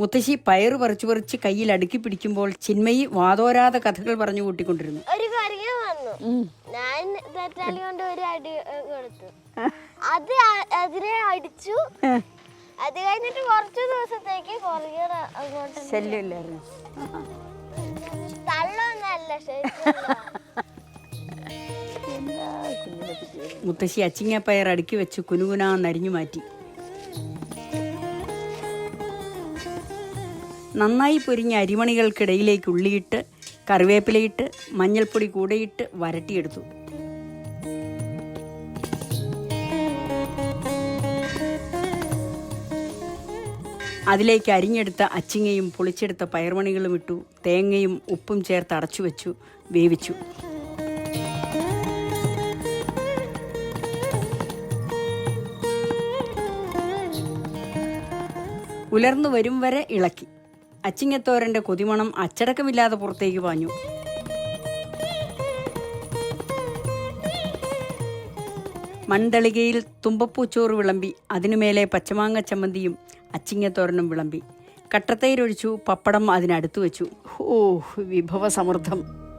മുത്തശ്ശി പയറ് പറിച്ചു പറിച്ച് കയ്യിൽ അടുക്കി പിടിക്കുമ്പോൾ ചിന്മയി വാതോരാതെ കഥകൾ പറഞ്ഞു കൂട്ടിക്കൊണ്ടിരുന്നു. ഒരു കൊരങ്ങൻ വന്നു. ഞാൻ തെറ്റാലി കൊണ്ട് ഒരു അടി ഏ, കൊടുത്തു. അത് അതിനെ അടിച്ചു. അത് കഴിഞ്ഞിട്ട് കുറച്ചു ദിവസത്തേക്ക് കൊറിയർ അങ്ങോട്ട് ശല്യമില്ലായിരുന്നു. തള്ളൊന്നല്ല മുത്തശ്ശി അച്ചിങ്ങ പയർ അടുക്കി വെച്ച് കുനുകുനാന്നരിഞ്ഞു മാറ്റി. നന്നായി പൊരിഞ്ഞ അരിമണികൾക്കിടയിലേക്ക് ഉള്ളിയിട്ട് കറിവേപ്പിലയിട്ട് മഞ്ഞൾപ്പൊടി കൂടെയിട്ട് വരട്ടിയെടുത്തു. അതിലേക്ക് അരിഞ്ഞെടുത്ത അച്ചിങ്ങയും പൊളിച്ചെടുത്ത പയർമണികളും ഇട്ടു തേങ്ങയും ഉപ്പും ചേർത്ത് അടച്ചു വെച്ചു വേവിച്ചു. ഉലർന്നു വരും വരെ ഇളക്കി. അച്ചിങ്ങത്തോരന്റെ കൊതിമണം അച്ചടക്കമില്ലാതെ പുറത്തേക്ക് പാഞ്ഞു. മൺതളികയിൽ തുമ്പപ്പൂച്ചോറ് വിളമ്പി അതിനുമേലെ പച്ചമാങ്ങ ചമ്മന്തിയും അച്ചിങ്ങത്തോരനും വിളമ്പി. കട്ടത്തൈരൊഴിച്ചു പപ്പടം അതിനടുത്ത് വെച്ചു. ഓ വിഭവസമൃദ്ധം.